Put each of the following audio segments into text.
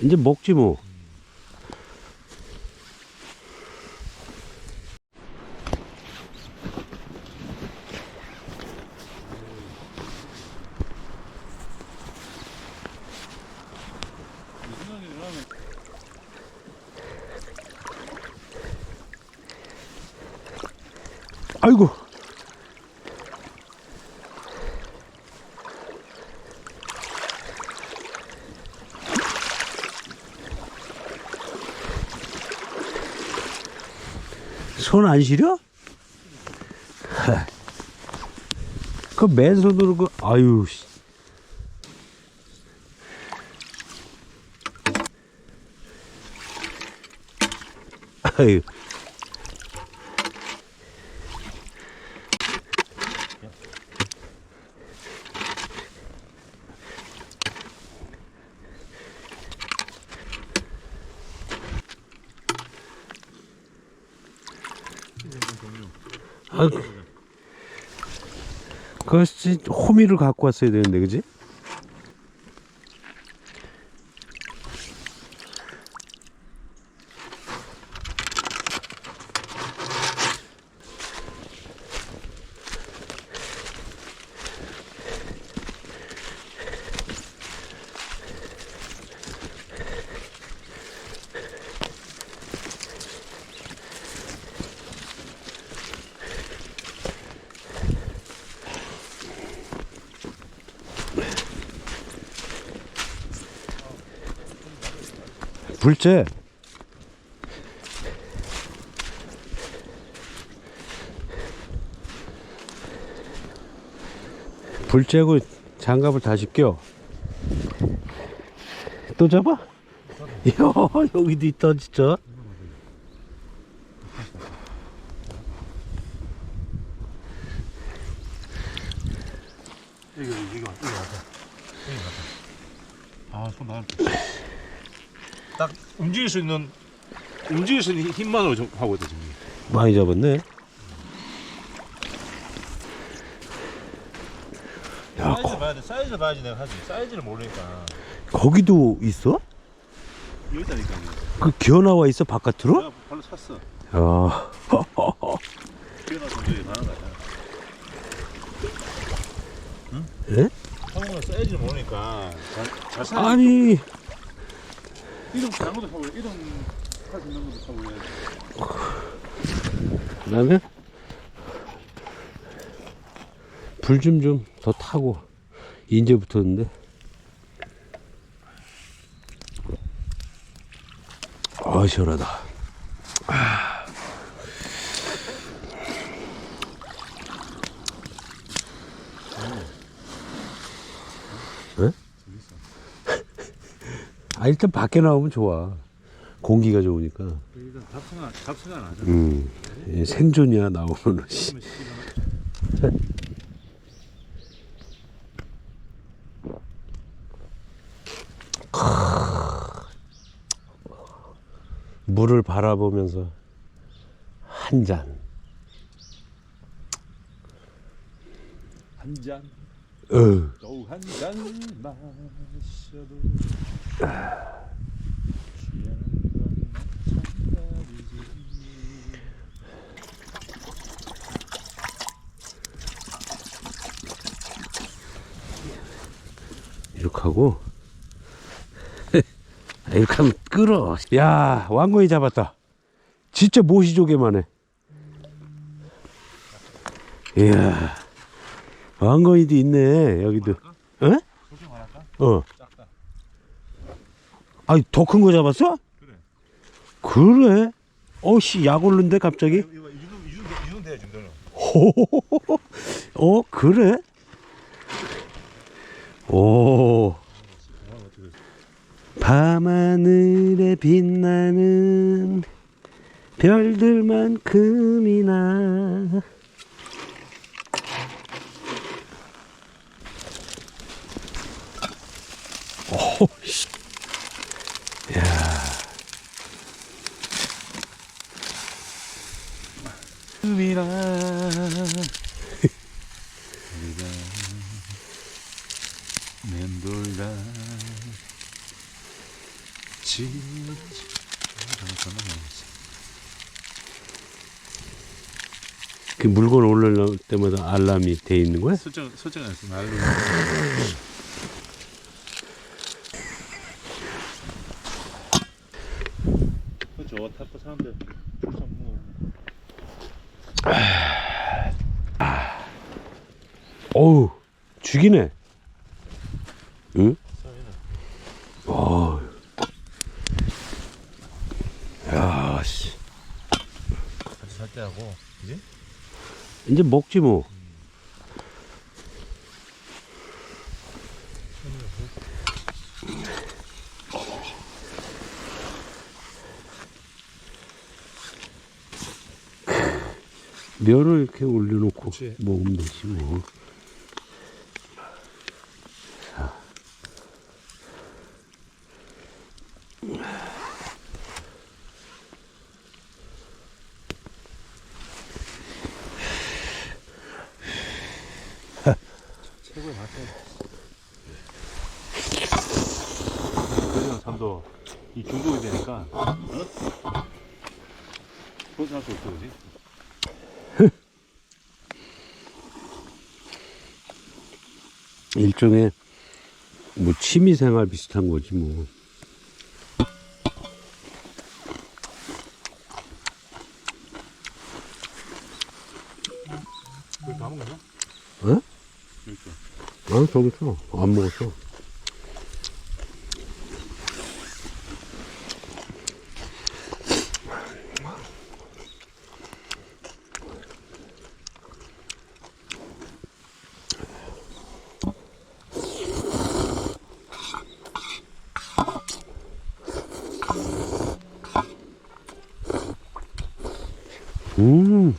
이제 먹지 뭐. 아이고. 손 안 시려? 그 맨손으로 그 아유 씨. 아유 아, 그것이 호미를 갖고 왔어야 되는데 그지? 불째 불째고 장갑을 다시 껴. 또 잡아? 야, 여기도 있다, 진짜. 이거 이거 이거 이거 와서 아손 나갈 딱 움직일 수 있는 움직일 수 있는 힘만으로 좀 하고 있다 지금 많이 잡았네. 야, 사이즈 봐야 돼 사이즈 봐야지 내가 하지 사이즈를 모르니까 거기도 있어? 여기 있다니까 그 기어 나와 있어, 바깥으로? 내가 발로 찼어 야, 뛰어나서 저기 가는 거 아니야 예? 한국은 사이즈를 모르니까 잘, 잘 사이즈 아니, 이런 작은 것도 사고 이런 할수 있는 것도 사고 해야지 그 다음에 불 좀 좀 더 타고 인제 붙었는데. 아 시원하다 아 일단 밖에 나오면 좋아. 공기가 좋으니까. 일단 잡생각 잡생각 안 하잖아. 음, 예, 생존이야 나오면 씨. 물을 바라보면서 한 잔. 한 잔? 어. 또 한 잔 마셔도 이렇게 하고 이렇게 하면 끌어. 야 왕건이 잡았다. 진짜 모시조개만 해. 이야 왕건이도 있네 여기도. 어? 어. 아니 더 큰 거 잡았어? 그래 그래? 어씨 약 오른데 갑자기? 이거 이 정도 이 정도 이 정도 돼야 정도는 호호호호. 어 그래? 오 밤하늘에 빛나는 별들만큼이나 오씨 꿈이라 우리가 맴돌다 지. 잠깐만. 그 물건 올라올 때마다 알람이 돼 있는 거야? 설정 설정 안 했어. 말로. 그렇죠. 타파 사람들. 어우, 죽이네. 응? 와. 야, 씨. 같이 살 때 하고, 그지? 이제 먹지 뭐. 면을 이렇게 올려놓고 그치. 먹으면 되지 뭐. 최고의 맛이야. 그래서 잠도 이 중독이 되니까, 어? 벗어날 수 없어, 그지? 일종의 뭐 취미생활 비슷한 거지 뭐. 다? 어? 아 저기 있어. 안 먹었어. 음.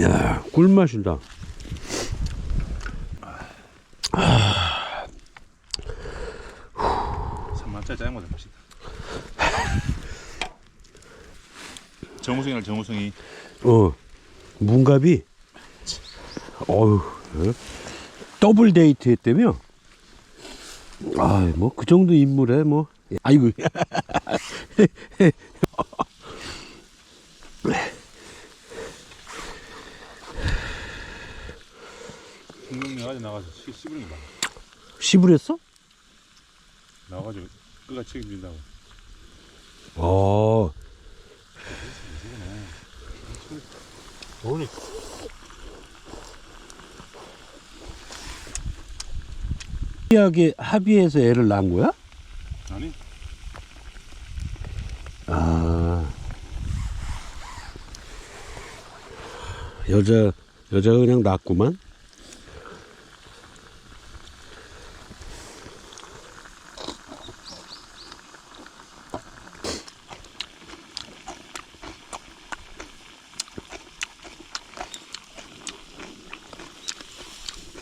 야, 꿀맛이다. 삼만짜리 짜장보다 맛있다. 정우성이랑 정우성이 어, 문갑이, 어휴, 어? 더블 데이트 했다며? 아, 뭐, 그 정도 인물에, 뭐. 아이고. 공룡 나가서 씨- 씨부는 거 봐. 시부랬어? 나와가지고 끝까 책임진다고. 어, 오늘 합의하게, 합의해서 애를 낳은 거야? 아니 아. 여자, 여자가 그냥 낳았구만?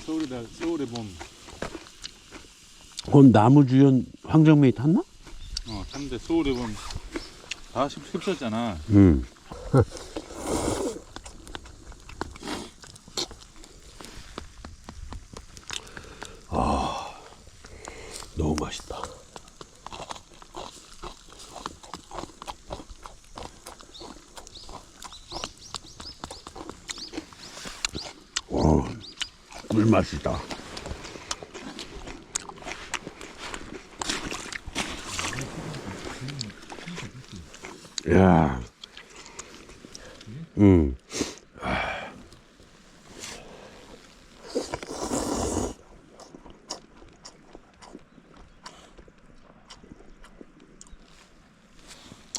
서울에다 서울에 봄 그럼 나무주연 황정민이 탔나? 어, 탔는데 서울에 봄다 휩쓸었잖아. 응. 아, 너무 맛있다. 어, 꿀맛이다. 야. 음.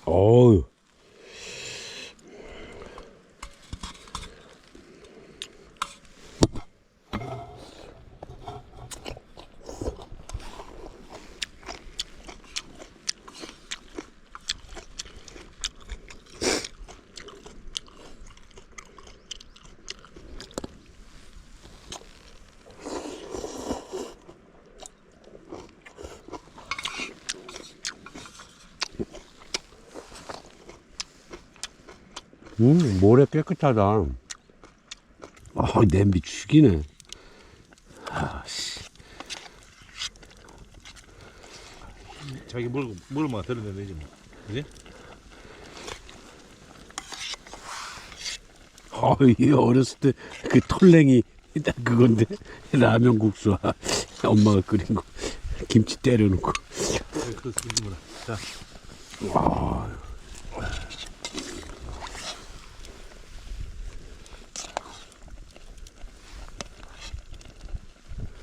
어우. 음, 모래 깨끗하다. 아, 냄비 죽이네. 아, 씨. 자기 먹을 만한 들어내면 되지 뭐. 그지? 어 이 어렸을 때 그 톨랭이 딱 그건데 라면 국수와 엄마가 끓인 거 김치 때려놓고 그와